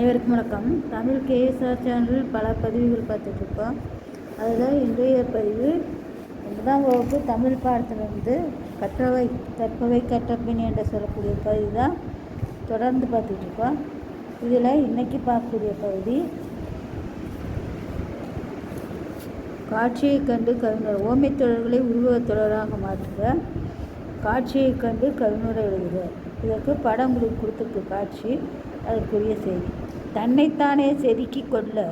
அனைவருக்கும் வணக்கம். தமிழ் கேஎஸ்ஆர் சேனலில் பல பதிவுகள் பார்த்துட்ருக்கோம். அதில் இன்றைய பதிவு. ஒன்பதாம் வகுப்பு தமிழ் பாடத்திலிருந்து கற்றவை கற்பவை கற்றப்பின் என்று சொல்லக்கூடிய பகுதி தான் தொடர்ந்து பார்த்துட்ருக்கோம். இதில் இன்றைக்கி பார்க்கக்கூடிய பகுதி காட்சியைக் கண்டு கவிஞர் ஓமைத் தொடர்களை உருவத் தொடராக மாற்றுக. காட்சியைக் கண்டு கவிஞரை எழுதுக. இதற்கு படம் கொடுத்துருக்கு காட்சி அதற்குரிய செய்தி. தன்னைத்தானே செதுக்கிக் கொள்ள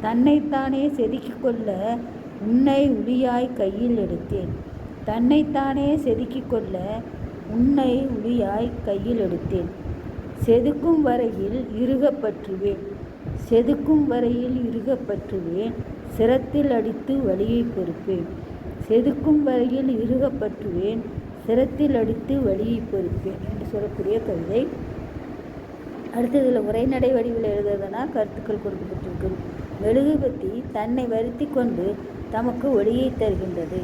தன்னைத்தானே செதுக்கிக் கொள்ள உன்னை உளியாய் கையில் எடுத்தேன். தன்னைத்தானே செதுக்கிக் கொள்ள உன்னை உளியாய் கையில் எடுத்தேன். செதுக்கும் வரையில் இறுகப்பற்றுவேன் செதுக்கும் வரையில் இறுகப்பற்றுவேன் சிரத்தில் அடித்து வழியை பொறுப்பேன். செதுக்கும் வரையில் இறுகப்பற்றுவேன் சிரத்தில் அடித்து வழியை பொறுப்பேன் என்று சொல்லக்கூடிய கவிதை. அடுத்து இதில் உரைநடை வடிவில் எழுதுறதுனா கருத்துக்கள் கொடுக்கப்பட்டிருக்கு மெழுகுபத்தி தன்னை வருத்தி கொண்டு தமக்கு ஒளியை தருகின்றது.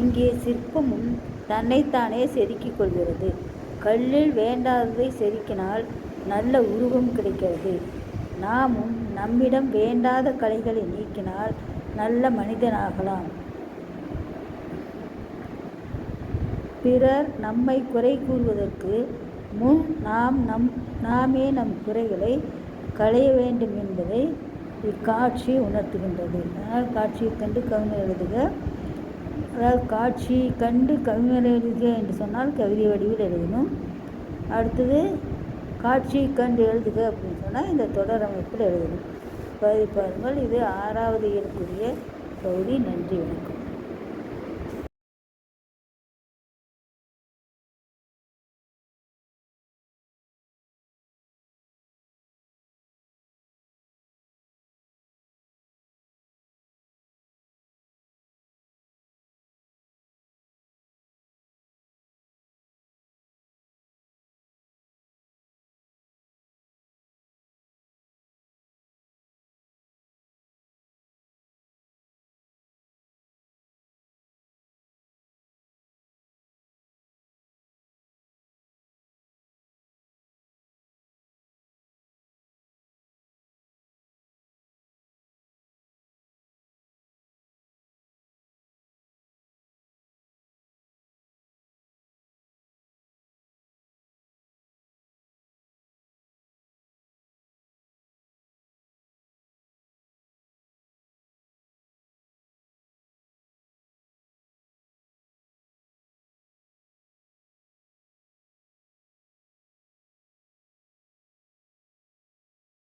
இங்கே சிற்பமும் தன்னைத்தானே செதுக்கிக் கொள்கிறது. கல்லில் வேண்டாததை செதுக்கினால் நல்ல உருவம் கிடைக்கிறது. நாமும் நம்மிடம் வேண்டாத கலைகளை நீக்கினால் நல்ல மனிதனாகலாம். பிறர் நம்மை குறை கூறுவதற்கு முன் நாம் நம் நாமே நம் குறைகளை களைய வேண்டும் என்பதை இக்காட்சி உணர்த்துகின்றது. அதனால் காட்சியை கண்டு கவிஞர் எழுதுக. அதாவது காட்சி கண்டு கவிஞர் எழுதுக என்று சொன்னால் கவிதை வடிவில் எழுதணும். அடுத்தது காட்சி கண்டு எழுதுக அப்படின்னு சொன்னால் இந்த தொடர் அமைப்பில் எழுதணும். பகுதி பாருங்கள் இது ஆறாவது இயற்குரிய பகுதி நன்றி வணக்கம்.